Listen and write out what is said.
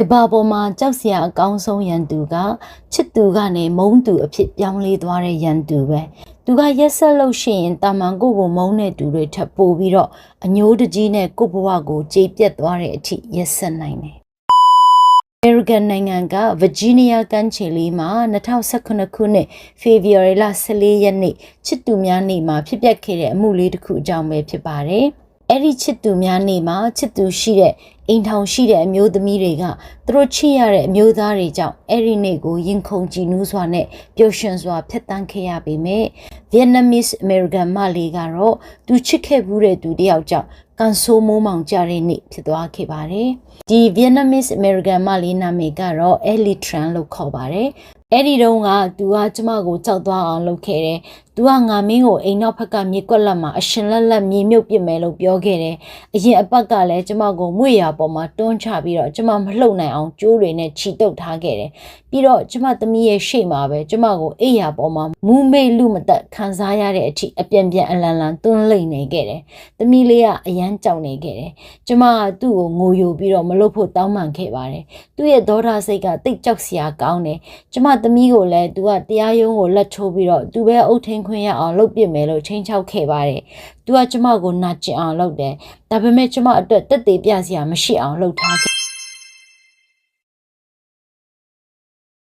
ကဘာပေါ်မှာကြောက်စရာအကောင်းဆုံးရန်သူကချစ်သူကနေမုန်းသူအဖြစ်ပြောင်းလဲသွားတဲ့ရန်သူပဲသူကရက်ဆက်လို့ရှိရင်တာမန်ကိုကိုမုန်းတဲ့သူတွေထပ်ပို့ပြီးတော့အညိုးတကြီးနဲ့ကိုဘဝကိုကြေပြက်သွားတဲ့အထိရက်ဆက်နိုင်တယ် American နိုင်ငံက Virginia ကမ်းခြေလေးမှာ2019ခုနှစ် February လ14ရက်နေ့ချစ်သူများနေ့မှာဖြစ်ပျက်ခဲ့တဲ့အမှုလေးတစ်ခုအကြောင်းပဲဖြစ်ပါတယ်။အဲ့ဒီချစ်သူများနေ့မှာချစ်သူရှိတဲ့ အိမ်ထောင်ရှိတဲ့အမျိုးသမီးတွေကသူတို့ချစ်ရတဲ့အမျိုးသားတွေကြောင့်အဲ့ဒီနေ့ကိုရင်ခုန်ကြည်နူးစွာနဲ့ပျော်ရွှင်စွာဖျက်ဆီးခဲ့ရပေမဲ့ Vietnamese American မလေးကတော့သူချစ်ခဲ့ဘူးတဲ့သူတယောက်ကြောင့်ကန်ဆိုးမိုးမောင်ကြတဲ့နေ့ဖြစ်သွားခဲ့ပါတယ်။ဒီ Vietnamese American မလေးနာမည်ကတော့ Ellie Tran လို့ခေါ်ပါတယ်။အဲ့ဒီတုန်းကသူကကျမကိုကြောက်သွားအောင်လုပ်ခဲ့တယ်။ तू ကငါမင်းကိုအိမ်နောက်ဘက်ကမြေကွက်လက်မှာအရှင်လက်လက်မြေမြုပ်ပစ်မယ်လို့ပြောခဲ့တယ်။အရင်အပတ်ကလည်းကျမကိုမွေရပေါ်မှာတွန်းချပြီးတော့ကျမမလှုပ်နိုင်အောင်ကြိုးတွေနဲ့ခြိတုပ်ထားခဲ့တယ်။ပြီးတော့ကျမသမီးရဲ့ရှေ့မှာပဲကျမကိုအိယာပေါ်မှာမူးမေ့လူမသက်ခံစားရတဲ့အထိအပြန်ပြန်အလန်လန်တွန်းလိမ့်နေခဲ့တယ်။သမီးလေးကအရန်ကြောက်နေခဲ့တယ်။ကျမကသူ့ကိုငိုယိုပြီးတော့မလုပ်ဖို့တောင်းပန်ခဲ့ပါတယ်။သူ့ရဲ့ဒေါသစိတ်ကတိတ်ကြောက်စရာကောင်းတယ်။ကျမသမီးကိုလည်းသူကတရားရုံးကိုလက်ထိုးပြီးတော့သူပဲအုပ်ထင်းခွင့်ရအောင်လုပ်ပစ်မယ်လို့ချိန်ချောက်ခဲ့ပါတယ်။ तू ကကျမကိုနာကျင်အောင်လုပ်တယ်။ဒါပေမဲ့ကျမအတွက်တက်သေးပြစရာမရှိအောင်လုပ်ထားခဲ့